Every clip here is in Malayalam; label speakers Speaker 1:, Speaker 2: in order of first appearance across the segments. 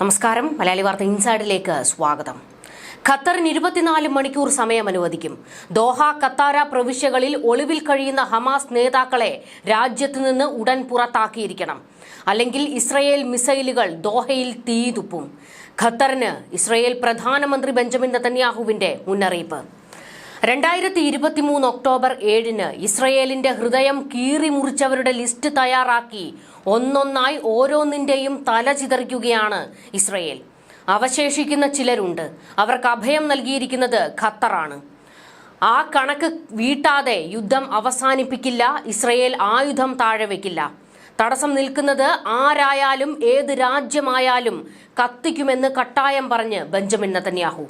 Speaker 1: നമസ്കാരം. മലയാളി വാർത്ത ഇൻസൈഡിലേക്ക് സ്വാഗതം. ഖത്തറിന് ഇരുപത്തിനാല് മണിക്കൂർ സമയം അനുവദിക്കും ദോഹ ഖത്താര പ്രവിശ്യകളിൽ ഒളിവിൽ കഴിയുന്ന ഹമാസ് നേതാക്കളെ രാജ്യത്ത് നിന്ന് ഉടൻ പുറത്താക്കിയിരിക്കണം. അല്ലെങ്കിൽ ഇസ്രയേൽ മിസൈലുകൾ ദോഹയിൽ തീതുപ്പും ഖത്തറിന് ഇസ്രയേൽ പ്രധാനമന്ത്രി ബെഞ്ചമിൻ നെതന്യാഹുവിന്റെ മുന്നറിയിപ്പ്. രണ്ടായിരത്തി ഇരുപത്തിമൂന്ന് ഒക്ടോബർ ഏഴിന് ഇസ്രയേലിന്റെ ഹൃദയം കീറി മുറിച്ചവരുടെ ലിസ്റ്റ് തയ്യാറാക്കി. ഒന്നൊന്നായി ഓരോന്നിന്റെയും തല ചിതറിക്കുകയാണ് ഇസ്രയേൽ. അവശേഷിക്കുന്ന ചിലരുണ്ട്. അവർക്ക് അഭയം നൽകിയിരിക്കുന്നത് ഖത്തറാണ്. ആ കണക്ക് വീട്ടാതെ യുദ്ധം അവസാനിപ്പിക്കില്ല ഇസ്രയേൽ ആയുധം താഴെ വയ്ക്കില്ല തടസ്സം നിൽക്കുന്നത് ആരായാലും ഏത് രാജ്യമായാലും കത്തിക്കുമെന്ന് കട്ടായം പറഞ്ഞ് ബെഞ്ചമിൻ നെതന്യാഹു.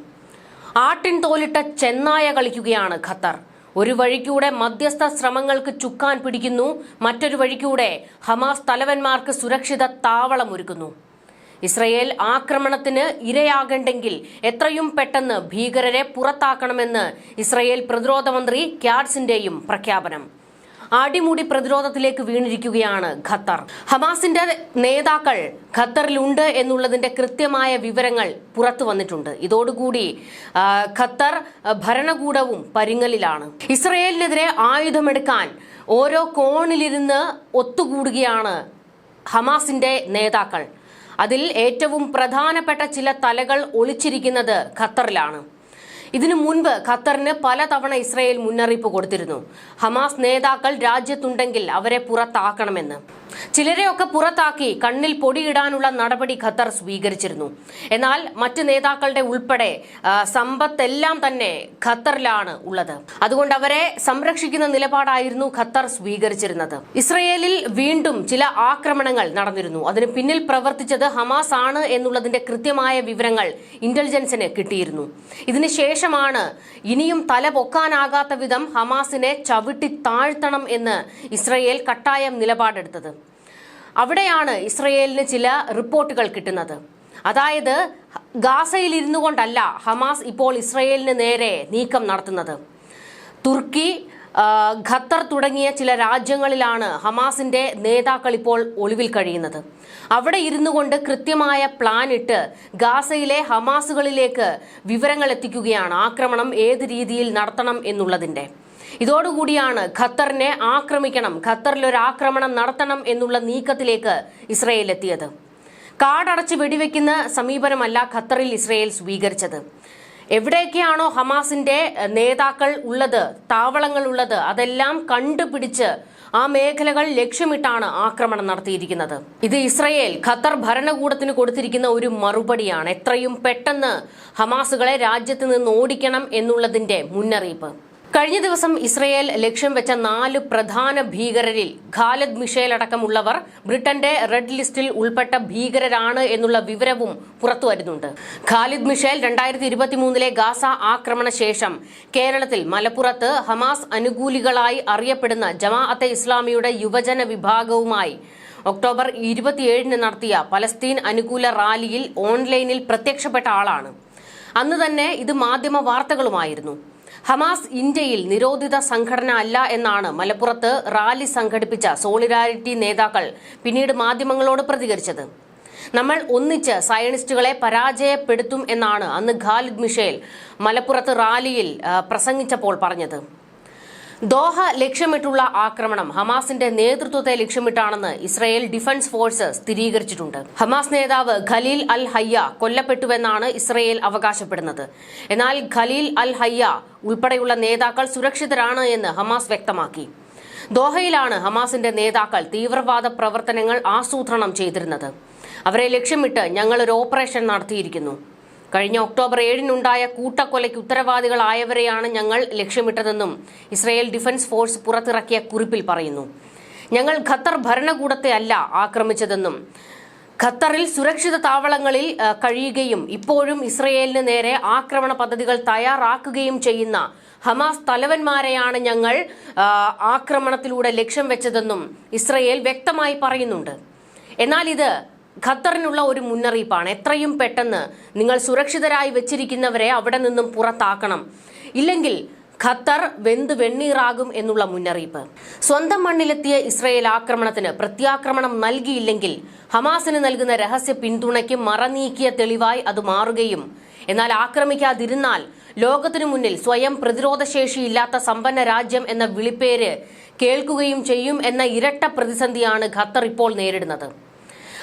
Speaker 1: ആട്ടിൻ തോലിട്ട ചെന്നായ കളിക്കുകയാണ് ഖത്തർ. ഒരു വഴിക്കൂടെ മധ്യസ്ഥ ശ്രമങ്ങൾക്ക് ചുക്കാൻ പിടിക്കുന്നു. മറ്റൊരു വഴിക്കൂടെ ഹമാസ് തലവന്മാർക്ക് സുരക്ഷിത താവളമൊരുക്കുന്നു ഇസ്രയേൽ ആക്രമണത്തിന് ഇരയാകണ്ടെങ്കിൽ എത്രയും പെട്ടെന്ന് ഭീകരരെ പുറത്താക്കണമെന്ന് ഇസ്രയേൽ പ്രതിരോധ മന്ത്രി ക്യാഡ്സിന്റെയും പ്രഖ്യാപനം. അടിമുടി പ്രതിരോധത്തിലേക്ക് വീണിരിക്കുകയാണ് ഖത്തർ. ഹമാസിന്റെ നേതാക്കൾ ഖത്തറിലുണ്ട് എന്നുള്ളതിന്റെ കൃത്യമായ വിവരങ്ങൾ പുറത്തു വന്നിട്ടുണ്ട്. ഇതോടുകൂടി ഖത്തർ ഭരണകൂടവും പരിങ്ങലിലാണ്. ഇസ്രയേലിനെതിരെ ആയുധമെടുക്കാൻ ഓരോ കോണിലിരുന്ന് ഒത്തുകൂടുകയാണ് ഹമാസിന്റെ നേതാക്കൾ. അതിൽ ഏറ്റവും പ്രധാനപ്പെട്ട ചില തലകൾ ഒളിച്ചിരിക്കുന്നത് ഖത്തറിലാണ്. ഇതിനു മുൻപ് ഖത്തറിന് പലതവണ ഇസ്രായേൽ മുന്നറിയിപ്പ് കൊടുത്തിരുന്നു. ഹമാസ് നേതാക്കൾ രാജ്യത്തുണ്ടെങ്കിൽ അവരെ പുറത്താക്കണമെന്ന്. ചിലരെയൊക്കെ പുറത്താക്കി കണ്ണിൽ പൊടിയിടാനുള്ള നടപടി ഖത്തർ സ്വീകരിച്ചിരുന്നു. എന്നാൽ മറ്റ് നേതാക്കളുടെ ഉൾപ്പെടെ സമ്പത്തെല്ലാം തന്നെ ഖത്തറിലാണ് ഉള്ളത്. അതുകൊണ്ട് അവരെ സംരക്ഷിക്കുന്ന നിലപാടായിരുന്നു ഖത്തർ സ്വീകരിച്ചിരുന്നത്. ഇസ്രയേലിൽ വീണ്ടും ചില ആക്രമണങ്ങൾ നടന്നിരുന്നു. അതിന് പിന്നിൽ പ്രവർത്തിച്ചത് ഹമാസ് ആണ് എന്നുള്ളതിന്റെ കൃത്യമായ വിവരങ്ങൾ ഇന്റലിജൻസിന് കിട്ടിയിരുന്നു. ഇതിനുശേഷമാണ് ഇനിയും തല പൊക്കാനാകാത്ത വിധം ഹമാസിനെ ചവിട്ടി താഴ്ത്തണം എന്ന് ഇസ്രയേൽ കട്ടായം നിലപാടെടുത്തത്. അവിടെയാണ് ഇസ്രയേലിന് ചില റിപ്പോർട്ടുകൾ കിട്ടുന്നത്. അതായത് ഗാസയിൽ ഇരുന്നു കൊണ്ടല്ല ഹമാസ് ഇപ്പോൾ ഇസ്രയേലിന് നേരെ നീക്കം നടത്തുന്നത്. തുർക്കി ഖത്തർ തുടങ്ങിയ ചില രാജ്യങ്ങളിലാണ് ഹമാസിന്റെ നേതാക്കൾ ഇപ്പോൾ ഒളിവിൽ കഴിയുന്നത്. അവിടെ ഇരുന്നു കൊണ്ട് കൃത്യമായ പ്ലാൻ ഇട്ട് ഗാസയിലെ ഹമാസുകളിലേക്ക് വിവരങ്ങൾ എത്തിക്കുകയാണ്. ആക്രമണം ഏത് രീതിയിൽ നടത്തണം എന്നുള്ളതിന്റെ. ഇതോടുകൂടിയാണ് ഖത്തറിനെ ആക്രമിക്കണം ഖത്തറിൽ ഒരു ആക്രമണം നടത്തണം എന്നുള്ള നീക്കത്തിലേക്ക് ഇസ്രയേൽ എത്തിയത്. കാടടച്ച് വെടിവെക്കുന്ന സമീപനമല്ല ഖത്തറിൽ ഇസ്രയേൽ സ്വീകരിച്ചത്. എവിടെയൊക്കെയാണോ ഹമാസിന്റെ നേതാക്കൾ ഉള്ളത് താവളങ്ങൾ ഉള്ളത് അതെല്ലാം കണ്ടുപിടിച്ച് ആ മേഖലകൾ ലക്ഷ്യമിട്ടാണ് ആക്രമണം നടത്തിയിരിക്കുന്നത്. ഇത് ഇസ്രയേൽ ഖത്തർ ഭരണകൂടത്തിന് കൊടുത്തിരിക്കുന്ന ഒരു മറുപടിയാണ്. എത്രയും പെട്ടെന്ന് ഹമാസുകളെ രാജ്യത്ത് നിന്ന് ഓടിക്കണം എന്നുള്ളതിന്റെ മുന്നറിയിപ്പ്. കഴിഞ്ഞ ദിവസം ഇസ്രയേൽ ലക്ഷ്യം വെച്ച നാല് പ്രധാന ഭീകരരിൽ ഖാലിദ് മിഷേൽ അടക്കമുള്ളവർ ബ്രിട്ടന്റെ റെഡ് ലിസ്റ്റിൽ ഉൾപ്പെട്ട ഭീകരരാണ് എന്നുള്ള വിവരവും പുറത്തുവരുന്നുണ്ട് ഖാലിദ് മിഷേൽ രണ്ടായിരത്തി ഇരുപത്തിമൂന്നിലെ ഗാസ ആക്രമണ ശേഷം കേരളത്തിൽ മലപ്പുറത്ത് ഹമാസ് അനുകൂലികളായി അറിയപ്പെടുന്ന ജമാഅത്തെ ഇസ്ലാമിയുടെ യുവജന വിഭാഗവുമായി ഒക്ടോബർ ഇരുപത്തിയേഴിന് നടത്തിയ പലസ്തീൻ അനുകൂല റാലിയിൽ ഓൺലൈനിൽ പ്രത്യക്ഷപ്പെട്ട ആളാണ്. അന്ന് തന്നെ ഇത് മാധ്യമ വാർത്തകളുമായിരുന്നു. ഹമാസ് ഇന്ത്യയിൽ നിരോധിത സംഘടന അല്ല എന്നാണ് മലപ്പുറത്ത് റാലി സംഘടിപ്പിച്ച സോളിഡാരിറ്റി നേതാക്കൾ പിന്നീട് മാധ്യമങ്ങളോട് പ്രതികരിച്ചത്. നമ്മൾ ഒന്നിച്ച് സയനിസ്റ്റുകളെ പരാജയപ്പെടുത്തും എന്നാണ് അന്ന് ഖാലിദ് മിഷേൽ മലപ്പുറത്ത് റാലിയിൽ പ്രസംഗിച്ചപ്പോൾ പറഞ്ഞത്. ദോഹ ലക്ഷ്യമിട്ടുള്ള ആക്രമണം ഹമാസിന്റെ നേതൃത്വത്തെ ലക്ഷ്യമിട്ടാണെന്ന് ഇസ്രായേൽ ഡിഫൻസ് ഫോഴ്സ് സ്ഥിരീകരിച്ചിട്ടുണ്ട്. ഹമാസ് നേതാവ് ഖലീൽ അൽ ഹയ്യ കൊല്ലപ്പെട്ടുവെന്നാണ് ഇസ്രായേൽ അവകാശപ്പെടുന്നത്. എന്നാൽ ഖലീൽ അൽ ഹയ്യ ഉൾപ്പെടെയുള്ള നേതാക്കൾ സുരക്ഷിതരാണ് എന്ന് ഹമാസ് വ്യക്തമാക്കി. ദോഹയിലാണ് ഹമാസിന്റെ നേതാക്കൾ തീവ്രവാദ പ്രവർത്തനങ്ങൾ ആസൂത്രണം ചെയ്തിരുന്നത്. അവരെ ലക്ഷ്യമിട്ട് ഞങ്ങൾ ഒരു ഓപ്പറേഷൻ നടത്തിയിരിക്കുന്നു. കഴിഞ്ഞ ഒക്ടോബർ ഏഴിനുണ്ടായ കൂട്ടക്കൊലയ്ക്ക് ഉത്തരവാദികളായവരെയാണ് ഞങ്ങൾ ലക്ഷ്യമിട്ടതെന്നും ഇസ്രായേൽ ഡിഫൻസ് ഫോഴ്സ് പുറത്തിറക്കിയ കുറിപ്പിൽ പറയുന്നു. ഞങ്ങൾ ഖത്തർ ഭരണകൂടത്തെ അല്ല ആക്രമിച്ചതെന്നും ഖത്തറിൽ സുരക്ഷിത താവളങ്ങളിൽ കഴിയുകയും ഇപ്പോഴും ഇസ്രയേലിന് നേരെ ആക്രമണ പദ്ധതികൾ തയ്യാറാക്കുകയും ചെയ്യുന്ന ഹമാസ് തലവന്മാരെയാണ് ഞങ്ങൾ ആക്രമണത്തിലൂടെ ലക്ഷ്യം വെച്ചതെന്നും ഇസ്രയേൽ വ്യക്തമായി പറയുന്നുണ്ട്. എന്നാൽ ഇത് ഖത്തറിനുള്ള ഒരു മുന്നറിയിപ്പാണ്. എത്രയും പെട്ടെന്ന് നിങ്ങൾ സുരക്ഷിതരായി വെച്ചിരിക്കുന്നവരെ അവിടെ നിന്നും പുറത്താക്കണം. ഇല്ലെങ്കിൽ ഖത്തർ വെന്ത് വെണ്ണീറാകും എന്നുള്ള മുന്നറിയിപ്പ്. സ്വന്തം മണ്ണിലെത്തിയ ഇസ്രയേൽ ആക്രമണത്തിന് പ്രത്യാക്രമണം നൽകിയില്ലെങ്കിൽ ഹമാസിന് നൽകുന്ന രഹസ്യ പിന്തുണയ്ക്ക് മറനീക്കിയ തെളിവായി അത് മാറുകയും എന്നാൽ ആക്രമിക്കാതിരുന്നാൽ ലോകത്തിനു മുന്നിൽ സ്വയം പ്രതിരോധശേഷിയില്ലാത്ത സമ്പന്ന രാജ്യം എന്ന വിളിപ്പേര് കേൾക്കുകയും ചെയ്യും എന്ന ഇരട്ട പ്രതിസന്ധിയാണ് ഖത്തർ ഇപ്പോൾ നേരിടുന്നത്.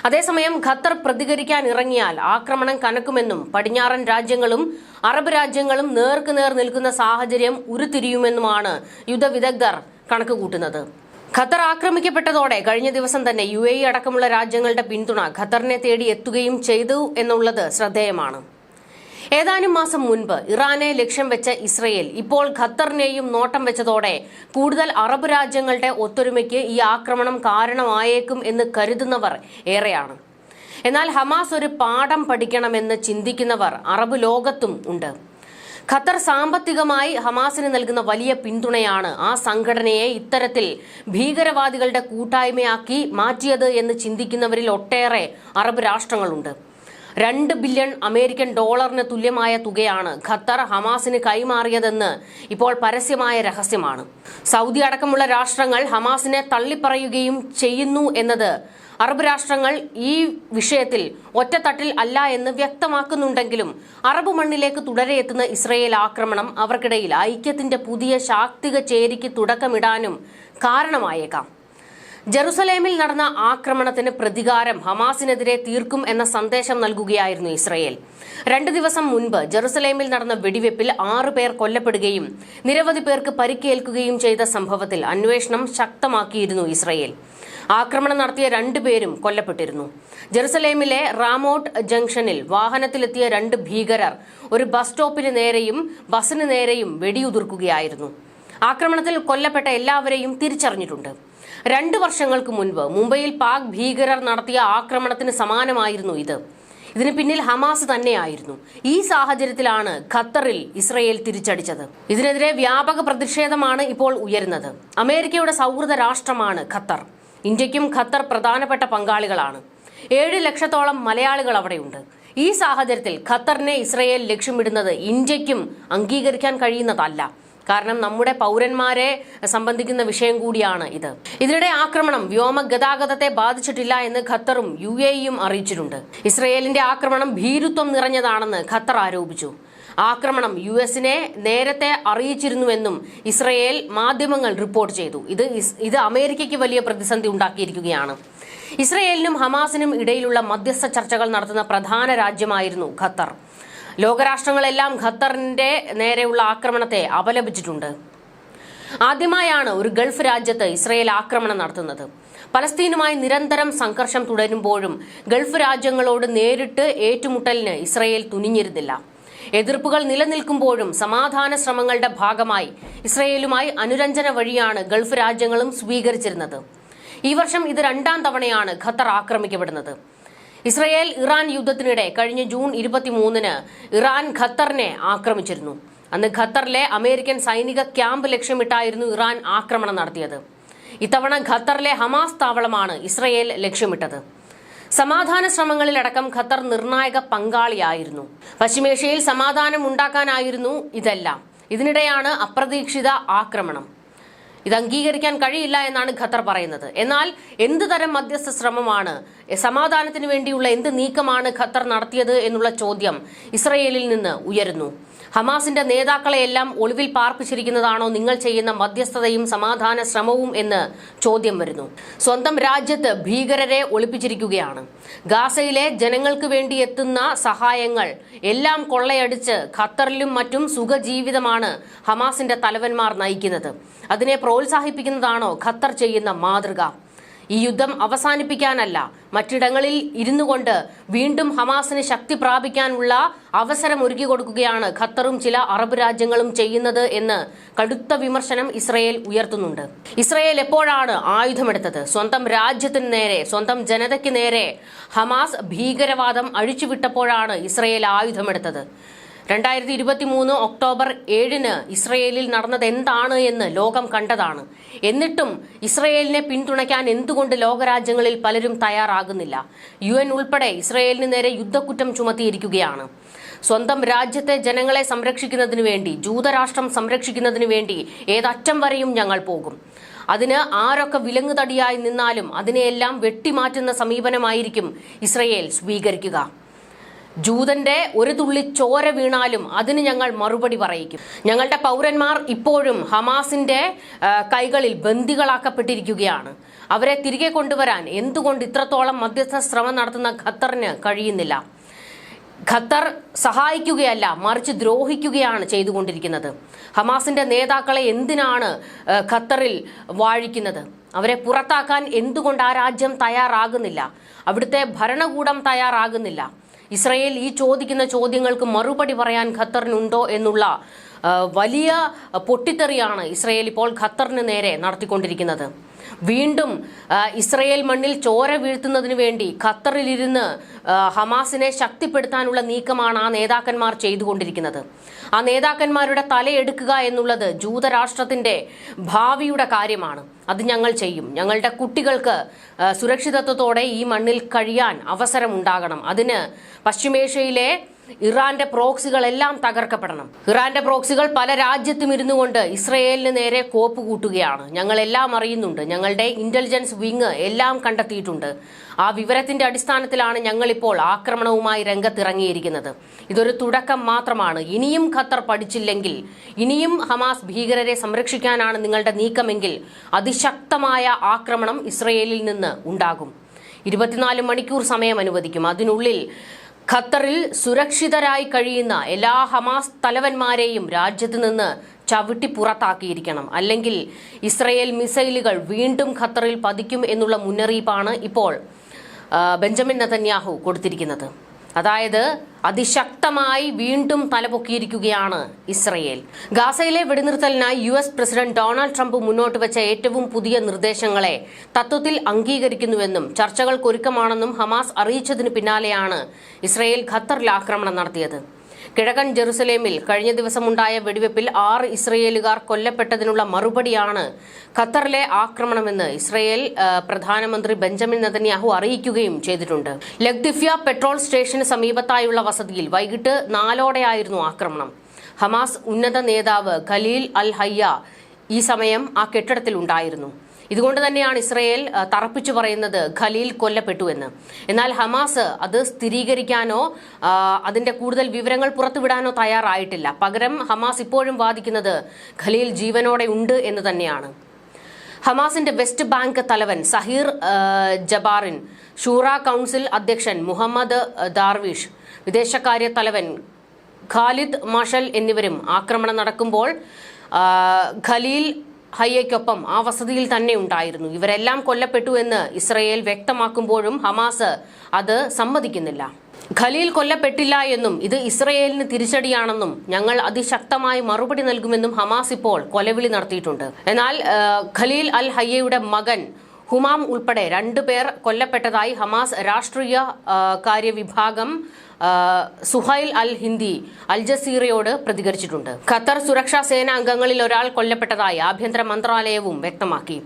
Speaker 1: അതേസമയം ഖത്തർ പ്രതികരിക്കാൻ ഇറങ്ങിയാൽ ആക്രമണം കനക്കുമെന്നും പടിഞ്ഞാറൻ രാജ്യങ്ങളും അറബ് രാജ്യങ്ങളും നേർക്കുനേർ നിൽക്കുന്ന സാഹചര്യം ഉരുത്തിരിയുമെന്നുമാണ് യുദ്ധവിദഗ്ധർ കണക്കുകൂട്ടുന്നത്. ഖത്തർ ആക്രമിക്കപ്പെട്ടതോടെ കഴിഞ്ഞ ദിവസം തന്നെ യു അടക്കമുള്ള രാജ്യങ്ങളുടെ പിന്തുണ ഖത്തറിനെ തേടി എത്തുകയും ചെയ്തു എന്നുള്ളത് ശ്രദ്ധേയമാണ്. ഏതാനും മാസം മുൻപ് ഇറാനെ ലക്ഷ്യം വെച്ച ഇസ്രയേൽ ഇപ്പോൾ ഖത്തറിനെയും നോട്ടം വെച്ചതോടെ കൂടുതൽ അറബ് രാജ്യങ്ങളുടെ ഒത്തൊരുമയ്ക്ക് ഈ ആക്രമണം കാരണമായേക്കും എന്ന് കരുതുന്നവർ ഏറെയാണ്. എന്നാൽ ഹമാസ് ഒരു പാഠം പഠിക്കണമെന്ന് ചിന്തിക്കുന്നവർ അറബ് ലോകത്തും ഉണ്ട്. ഖത്തർ സാമ്പത്തികമായി ഹമാസിന് നൽകുന്ന വലിയ പിന്തുണയാണ് ആ സംഘടനയെ ഇത്തരത്തിൽ ഭീകരവാദികളുടെ കൂട്ടായ്മയാക്കി മാറ്റിയത് എന്ന് ചിന്തിക്കുന്നവരിൽ ഒട്ടേറെ അറബ് രാഷ്ട്രങ്ങളുണ്ട്. രണ്ട് ബില്യൺ അമേരിക്കൻ ഡോളറിന് തുല്യമായ തുകയാണ് ഖത്തർ ഹമാസിന് കൈമാറിയതെന്ന് ഇപ്പോൾ പരസ്യമായ രഹസ്യമാണ്. സൗദി അടക്കമുള്ള രാഷ്ട്രങ്ങൾ ഹമാസിനെ തള്ളിപ്പറയുകയും ചെയ്യുന്നു എന്നത് അറബ് രാഷ്ട്രങ്ങൾ ഈ വിഷയത്തിൽ ഒറ്റത്തട്ടിൽ അല്ല എന്ന് വ്യക്തമാക്കുന്നുണ്ടെങ്കിലും അറബ് മണ്ണിലേക്ക് തുടരെ എത്തുന്ന ഇസ്രയേൽ ആക്രമണം അവർക്കിടയിൽ ഐക്യത്തിന്റെ പുതിയ ശാക്തിക ചേരിക്ക് തുടക്കമിടാനും കാരണമായേക്കാം. ജെറുസലേമിൽ നടന്ന ആക്രമണത്തിന് പ്രതികാരം ഹമാസിനെതിരെ തീർക്കും എന്ന സന്ദേശം നൽകുകയായിരുന്നു ഇസ്രയേൽ. രണ്ട് ദിവസം മുൻപ് ജെറുസലേമിൽ നടന്ന വെടിവെപ്പിൽ ആറു പേർ കൊല്ലപ്പെടുകയും നിരവധി പേർക്ക് പരിക്കേൽക്കുകയും ചെയ്ത സംഭവത്തിൽ അന്വേഷണം ശക്തമാക്കിയിരുന്നു ഇസ്രയേൽ. ആക്രമണം നടത്തിയ രണ്ടുപേരും കൊല്ലപ്പെട്ടിരുന്നു. ജെറുസലേമിലെ റാമോട്ട് ജംഗ്ഷനിൽ വാഹനത്തിലെത്തിയ രണ്ട് ഭീകരർ ഒരു ബസ് സ്റ്റോപ്പിന് നേരെയും ബസിന് നേരെയും വെടിയുതിർക്കുകയായിരുന്നു. ആക്രമണത്തിൽ കൊല്ലപ്പെട്ട എല്ലാവരെയും തിരിച്ചറിഞ്ഞിട്ടുണ്ട്. രണ്ട് വർഷങ്ങൾക്ക് മുൻപ് മുംബൈയിൽ പാക് ഭീകരർ നടത്തിയ ആക്രമണത്തിന് സമാനമായിരുന്നു ഇത്. ഇതിന് പിന്നിൽ ഹമാസ് തന്നെയായിരുന്നു. ഈ സാഹചര്യത്തിലാണ് ഖത്തറിൽ ഇസ്രയേൽ തിരിച്ചടിച്ചത്. ഇതിനെതിരെ വ്യാപക പ്രതിഷേധമാണ് ഇപ്പോൾ ഉയരുന്നത്. അമേരിക്കയുടെ സൗഹൃദ രാഷ്ട്രമാണ് ഖത്തർ. ഇന്ത്യക്കും ഖത്തർ പ്രധാനപ്പെട്ട പങ്കാളികളാണ്. ഏഴ് ലക്ഷത്തോളം മലയാളികൾ അവിടെയുണ്ട്. ഈ സാഹചര്യത്തിൽ ഖത്തറിനെ ഇസ്രയേൽ ലക്ഷ്യമിടുന്നത് ഇന്ത്യക്കും അംഗീകരിക്കാൻ കഴിയുന്നതല്ല. കാരണം നമ്മുടെ പൗരന്മാരെ സംബന്ധിക്കുന്ന വിഷയം കൂടിയാണ് ഇത്. ഇതിനിടെ ആക്രമണം വ്യോമ ഗതാഗതത്തെ ബാധിച്ചിട്ടില്ല എന്ന് ഖത്തറും യു എയും അറിയിച്ചിട്ടുണ്ട്. ഇസ്രയേലിന്റെ ആക്രമണം ഭീരുത്വം നിറഞ്ഞതാണെന്ന് ഖത്തർ ആരോപിച്ചു. ആക്രമണം യു എസിനെ നേരത്തെ അറിയിച്ചിരുന്നുവെന്നും ഇസ്രയേൽ മാധ്യമങ്ങൾ റിപ്പോർട്ട് ചെയ്തു. ഇത് ഇത് അമേരിക്കയ്ക്ക് വലിയ പ്രതിസന്ധി ഉണ്ടാക്കിയിരിക്കുകയാണ്. ഇസ്രയേലിനും ഹമാസിനും ഇടയിലുള്ള മധ്യസ്ഥ ചർച്ചകൾ നടത്തുന്ന പ്രധാന രാജ്യമായിരുന്നു ഖത്തർ. ലോകരാഷ്ട്രങ്ങളെല്ലാം ഖത്തറിന്റെ നേരെയുള്ള ആക്രമണത്തെ അപലപിച്ചിട്ടുണ്ട്. ആദ്യമായാണ് ഒരു ഗൾഫ് രാജ്യത്ത് ഇസ്രയേൽ ആക്രമണം നടത്തുന്നത്. പലസ്തീനുമായി നിരന്തരം സംഘർഷം തുടരുമ്പോഴും ഗൾഫ് രാജ്യങ്ങളോട് നേരിട്ട് ഏറ്റുമുട്ടലിന് ഇസ്രയേൽ തുനിഞ്ഞിരുന്നില്ല. എതിർപ്പുകൾ നിലനിൽക്കുമ്പോഴും സമാധാന ശ്രമങ്ങളുടെ ഭാഗമായി ഇസ്രയേലുമായി അനുരഞ്ജന വഴിയാണ് ഗൾഫ് രാജ്യങ്ങളും സ്വീകരിച്ചിരുന്നത്. ഈ വർഷം ഇത് രണ്ടാം തവണയാണ് ഖത്തർ ആക്രമിക്കപ്പെടുന്നത്. ഇസ്രയേൽ ഇറാൻ യുദ്ധത്തിനിടെ കഴിഞ്ഞ ജൂൺ ഇരുപത്തിമൂന്നിന് ഇറാൻ ഖത്തറിനെ ആക്രമിച്ചിരുന്നു. അന്ന് ഖത്തറിലെ അമേരിക്കൻ സൈനിക ക്യാമ്പ് ലക്ഷ്യമിട്ടായിരുന്നു ഇറാൻ ആക്രമണം നടത്തിയത്. ഇത്തവണ ഖത്തറിലെ ഹമാസ് താവളമാണ് ഇസ്രയേൽ ലക്ഷ്യമിട്ടത്. സമാധാന ശ്രമങ്ങളിലടക്കം ഖത്തർ നിർണായക പങ്കാളിയായിരുന്നു. പശ്ചിമേഷ്യയിൽ സമാധാനം ഉണ്ടാക്കാനായിരുന്നു ഇതെല്ലാം. ഇതിനിടെയാണ് അപ്രതീക്ഷിത ആക്രമണം. ഇത് അംഗീകരിക്കാൻ കഴിയില്ല എന്നാണ് ഖത്തർ പറയുന്നത്. എന്നാൽ എന്ത് തരം മധ്യസ്ഥ ശ്രമമാണ് സമാധാനത്തിന് വേണ്ടിയുള്ള എന്ത് നീക്കമാണ് ഖത്തർ നടത്തിയത് എന്നുള്ള ചോദ്യം ഇസ്രയേലിൽ നിന്ന് ഉയരുന്നു. ഹമാസിന്റെ നേതാക്കളെയെല്ലാം ഒളിവിൽ പാർപ്പിച്ചിരിക്കുന്നതാണോ നിങ്ങൾ ചെയ്യുന്ന മധ്യസ്ഥതയും സമാധാന ശ്രമവും എന്ന് ചോദ്യം വരുന്നു. സ്വന്തം രാജ്യത്ത് ഭീകരരെ ഒളിപ്പിച്ചിരിക്കുകയാണ്. ഗാസയിലെ ജനങ്ങൾക്ക് വേണ്ടി എത്തുന്ന സഹായങ്ങൾ എല്ലാം കൊള്ളയടിച്ച് ഖത്തറിലും മറ്റും സുഖജീവിതമാണ് ഹമാസിന്റെ തലവന്മാർ നയിക്കുന്നത്. അതിനെ പ്രോത്സാഹിപ്പിക്കുന്നതാണോ ഖത്തർ ചെയ്യുന്ന മാതൃക? ഈ യുദ്ധം അവസാനിപ്പിക്കാനല്ല. മറ്റിടങ്ങളിൽ ഇരുന്നു കൊണ്ട് വീണ്ടും ഹമാസിന് ശക്തി പ്രാപിക്കാനുള്ള അവസരം ഒരുക്കി കൊടുക്കുകയാണ് ഖത്തറും ചില അറബ് രാജ്യങ്ങളും ചെയ്യുന്നത് എന്ന് കടുത്ത വിമർശനം ഇസ്രയേൽ ഉയർത്തുന്നുണ്ട്. ഇസ്രയേൽ എപ്പോഴാണ് ആയുധമെടുത്തത്? സ്വന്തം രാജ്യത്തിന് നേരെ സ്വന്തം ജനതയ്ക്ക് നേരെ ഹമാസ് ഭീകരവാദം അഴിച്ചുവിട്ടപ്പോഴാണ് ഇസ്രയേൽ ആയുധമെടുത്തത്. രണ്ടായിരത്തി ഇരുപത്തി മൂന്ന് ഒക്ടോബർ ഏഴിന് ഇസ്രയേലിൽ നടന്നത് എന്താണ് എന്ന് ലോകം കണ്ടതാണ്. എന്നിട്ടും ഇസ്രയേലിനെ പിന്തുണയ്ക്കാൻ എന്തുകൊണ്ട് ലോകരാജ്യങ്ങളിൽ പലരും തയ്യാറാകുന്നില്ല. യു എൻ ഉൾപ്പെടെ ഇസ്രയേലിന് നേരെ യുദ്ധക്കുറ്റം ചുമത്തിയിരിക്കുകയാണ്. സ്വന്തം രാജ്യത്തെ ജനങ്ങളെ സംരക്ഷിക്കുന്നതിനു വേണ്ടി ജൂതരാഷ്ട്രം സംരക്ഷിക്കുന്നതിനു വേണ്ടി ഏതറ്റം വരെയും ഞങ്ങൾ പോകും. അതിന് ആരൊക്കെ വിലങ്ങുതടിയായി നിന്നാലും അതിനെയെല്ലാം വെട്ടിമാറ്റുന്ന സമീപനമായിരിക്കും ഇസ്രയേൽ സ്വീകരിക്കുക. ജൂതന്റെ ഒരു തുള്ളി ചോര വീണാലും അതിന് ഞങ്ങൾ മറുപടി പറയിക്കും. ഞങ്ങളുടെ പൗരന്മാർ ഇപ്പോഴും ഹമാസിന്റെ കൈകളിൽ ബന്ദികളാക്കപ്പെട്ടിരിക്കുകയാണ്. അവരെ തിരികെ കൊണ്ടുവരാൻ എന്തുകൊണ്ട് ഇത്രത്തോളം മധ്യസ്ഥ ശ്രമം നടത്തുന്ന ഖത്തറിന് കഴിയുന്നില്ല? ഖത്തർ സഹായിക്കുകയല്ല മറിച്ച് ദ്രോഹിക്കുകയാണ് ചെയ്തുകൊണ്ടിരിക്കുന്നത്. ഹമാസിന്റെ നേതാക്കളെ എന്തിനാണ് ഖത്തറിൽ വാഴിക്കുന്നത്? അവരെ പുറത്താക്കാൻ എന്തുകൊണ്ട് ആ രാജ്യം തയ്യാറാകുന്നില്ല? അവിടുത്തെ ഭരണകൂടം തയ്യാറാകുന്നില്ല? ഇസ്രയേൽ ഈ ചോദിക്കുന്ന ചോദ്യങ്ങൾക്ക് മറുപടി പറയാൻ ഖത്തറിനുണ്ടോ എന്നുള്ള വലിയ പൊട്ടിത്തെറിയാണ് ഇസ്രയേൽ ഇപ്പോൾ ഖത്തറിന് നേരെ നടത്തിക്കൊണ്ടിരിക്കുന്നത്. വീണ്ടും ഇസ്രയേൽ മണ്ണിൽ ചോര വീഴ്ത്തുന്നതിന് വേണ്ടി ഖത്തറിലിരുന്ന് ഹമാസിനെ ശക്തിപ്പെടുത്താനുള്ള നീക്കമാണ് ആ നേതാക്കന്മാർ ചെയ്തുകൊണ്ടിരിക്കുന്നത്. ആ നേതാക്കന്മാരുടെ തലയെടുക്കുക എന്നുള്ളത് ജൂതരാഷ്ട്രത്തിന്റെ ഭാവിയുടെ കാര്യമാണ്. അത് ഞങ്ങൾ ചെയ്യും. ഞങ്ങളുടെ കുട്ടികൾക്ക് സുരക്ഷിതത്വത്തോടെ ഈ മണ്ണിൽ കഴിയാൻ അവസരം ഉണ്ടാകണം അതിന് പശ്ചിമേഷ്യയിലെ ഇറാന്റെ പ്രോക്സികളെല്ലാം തകർക്കപ്പെടണം. ഇറാന്റെ പ്രോക്സികൾ പല രാജ്യത്തും ഇരുന്നു കൊണ്ട് ഇസ്രയേലിന് നേരെ കോപ്പ് കൂട്ടുകയാണ്. ഞങ്ങൾ എല്ലാം അറിയുന്നുണ്ട്. ഞങ്ങളുടെ ഇന്റലിജൻസ് വിങ് എല്ലാം കണ്ടെത്തിയിട്ടുണ്ട്. ആ വിവരത്തിന്റെ അടിസ്ഥാനത്തിലാണ് ഞങ്ങളിപ്പോൾ ആക്രമണവുമായി രംഗത്തിറങ്ങിയിരിക്കുന്നത്. ഇതൊരു തുടക്കം മാത്രമാണ്. ഇനിയും ഖത്തർ പഠിച്ചില്ലെങ്കിൽ ഇനിയും ഹമാസ് ഭീകരരെ സംരക്ഷിക്കാനാണ് നിങ്ങളുടെ നീക്കമെങ്കിൽ അതിശക്തമായ ആക്രമണം ഇസ്രയേലിൽ നിന്ന് ഉണ്ടാകും. ഇരുപത്തിനാല് മണിക്കൂർ സമയം അനുവദിക്കും. അതിനുള്ളിൽ ഖത്തറിൽ സുരക്ഷിതരായി കഴിയുന്ന എല്ലാ ഹമാസ് തലവന്മാരെയും രാജ്യത്ത് നിന്ന് ചവിട്ടി പുറത്താക്കിയിരിക്കണം. അല്ലെങ്കിൽ ഇസ്രയേൽ മിസൈലുകൾ വീണ്ടും ഖത്തറിൽ പതിക്കും എന്നുള്ള മുന്നറിയിപ്പാണ് ഇപ്പോൾ ബെഞ്ചമിൻ നതന്യാഹു കൊടുത്തിരിക്കുന്നത്. അതായത് അതിശക്തമായി വീണ്ടും തലപൊക്കിയിരിക്കുകയാണ് ഇസ്രയേൽ. ഗാസയിലെ വെടിനിർത്തലിനായി U S president Donald Trump മുന്നോട്ട് വെച്ച ഏറ്റവും പുതിയ നിർദ്ദേശങ്ങളെ തത്വത്തിൽ അംഗീകരിക്കുന്നുവെന്നും ചർച്ചകൾക്കൊരുക്കമാണെന്നും ഹമാസ് അറിയിച്ചതിന് പിന്നാലെയാണ് ഇസ്രയേൽ ഖത്തറിൽ ആക്രമണം നടത്തിയത്. കിഴക്കൻ ജെറുസലേമിൽ കഴിഞ്ഞ ദിവസമുണ്ടായ വെടിവെപ്പിൽ ആറ് ഇസ്രയേലുകാർ കൊല്ലപ്പെട്ടതിനുള്ള മറുപടിയാണ് ഖത്തറിലെ ആക്രമണമെന്ന് ഇസ്രയേൽ പ്രധാനമന്ത്രി ബെഞ്ചമിൻ നെതന്യാഹു അറിയിക്കുകയും ചെയ്തിട്ടുണ്ട്. ലഗ്ദിഫ്യ പെട്രോൾ സ്റ്റേഷന് സമീപത്തായുള്ള വസതിയിൽ വൈകിട്ട് നാലോടെയായിരുന്നു ആക്രമണം. ഹമാസ് ഉന്നത നേതാവ് ഖലീൽ അൽ ഹയ്യ ഈ സമയം ആ കെട്ടിടത്തിൽ ഉണ്ടായിരുന്നു ഇതുകൊണ്ട് തന്നെയാണ് ഇസ്രയേൽ തറപ്പിച്ചു പറയുന്നത് ഖലീൽ കൊല്ലപ്പെട്ടു എന്ന്. എന്നാൽ ഹമാസ് അത് സ്ഥിരീകരിക്കാനോ അതിന്റെ കൂടുതൽ വിവരങ്ങൾ പുറത്തുവിടാനോ തയ്യാറായിട്ടില്ല. പകരം ഹമാസ് ഇപ്പോഴും വാദിക്കുന്നത് ഖലീൽ ജീവനോടെ ഉണ്ട് എന്ന് തന്നെയാണ്. ഹമാസിന്റെ വെസ്റ്റ് ബാങ്ക് തലവൻ സഹീർ ജബാറിൻ ഷൂറ കൗൺസിൽ അധ്യക്ഷൻ മുഹമ്മദ് ദാർവിഷ് വിദേശകാര്യ തലവൻ ഖാലിദ് മഷൽ എന്നിവരും ആക്രമണം നടക്കുമ്പോൾ ഖലീൽ ഹയ്യയ്ക്കൊപ്പം ആ വസതിയിൽ തന്നെ ഉണ്ടായിരുന്നു. ഇവരെല്ലാം കൊല്ലപ്പെട്ടു എന്ന് ഇസ്രയേൽ വ്യക്തമാക്കുമ്പോഴും ഹമാസ് അത് സമ്മതിക്കുന്നില്ല. ഖലീൽ കൊല്ലപ്പെട്ടില്ല എന്നും ഇത് ഇസ്രയേലിന് തിരിച്ചടിയാണെന്നും ഞങ്ങൾ അതിശക്തമായി മറുപടി നൽകുമെന്നും ഹമാസ് ഇപ്പോൾ കൊലവിളി നടത്തിയിട്ടുണ്ട്. എന്നാൽ ഖലീൽ അൽ ഹയ്യയുടെ മകൻ ഹുമാം ഉൾപ്പെടെ രണ്ടുപേർ കൊല്ലപ്പെട്ടതായി ഹമാസ് രാഷ്ട്രീയ കാര്യവിഭാഗം സുഹൈൽ അൽ ഹിന്ദി അൽ ജസീറയോട് പ്രതികരിച്ചിട്ടുണ്ട്. ഖത്തർ സുരക്ഷാ സേന അംഗങ്ങളിൽ ഒരാൾ കൊല്ലപ്പെട്ടതായി ആഭ്യന്തര മന്ത്രാലയവും വ്യക്തമാക്കി.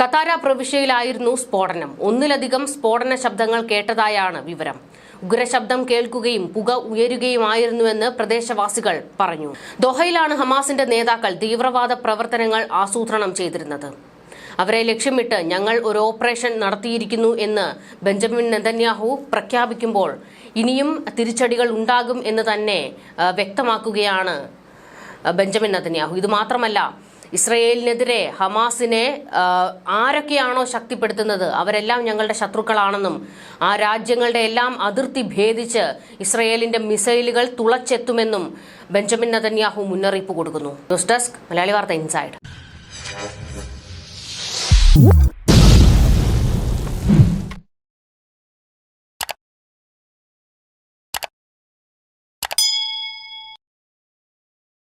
Speaker 1: കത്താര പ്രവിശ്യയിലായിരുന്നു സ്ഫോടനം. ഒന്നിലധികം സ്ഫോടന ശബ്ദങ്ങൾ കേട്ടതായാണ് വിവരം. ഉഗ്രശബ്ദം കേൾക്കുകയും പുക ഉയരുകയുമായിരുന്നുവെന്ന് പ്രദേശവാസികൾ പറഞ്ഞു. ദോഹയിലാണ് ഹമാസിന്റെ നേതാക്കൾ തീവ്രവാദ പ്രവർത്തനങ്ങൾ ആസൂത്രണം ചെയ്തിരുന്നത്. അവരെ ലക്ഷ്യമിട്ട് ഞങ്ങൾ ഒരു ഓപ്പറേഷൻ നടത്തിയിരിക്കുന്നു എന്ന് ബെഞ്ചമിൻ നെതന്യാഹു പ്രഖ്യാപിക്കുമ്പോൾ ഇനിയും തിരിച്ചടികൾ ഉണ്ടാകും എന്ന് തന്നെ വ്യക്തമാക്കുകയാണ് ബെഞ്ചമിൻ നതന്യാഹു ഇത് മാത്രമല്ല ഇസ്രയേലിനെതിരെ ഹമാസിനെ ആരൊക്കെയാണോ ശക്തിപ്പെടുത്തുന്നത് അവരെല്ലാം ഞങ്ങളുടെ ശത്രുക്കളാണെന്നും ആ രാജ്യങ്ങളുടെ എല്ലാം അതിർത്തി ഭേദിച്ച് ഇസ്രയേലിന്റെ മിസൈലുകൾ തുളച്ചെത്തുമെന്നും ബെഞ്ചമിൻ നതന്യാഹു മുന്നറിയിപ്പ് കൊടുക്കുന്നു. ന്യൂസ് ഡെസ്ക് മലയാളി വാർത്ത ഇൻസൈഡ്.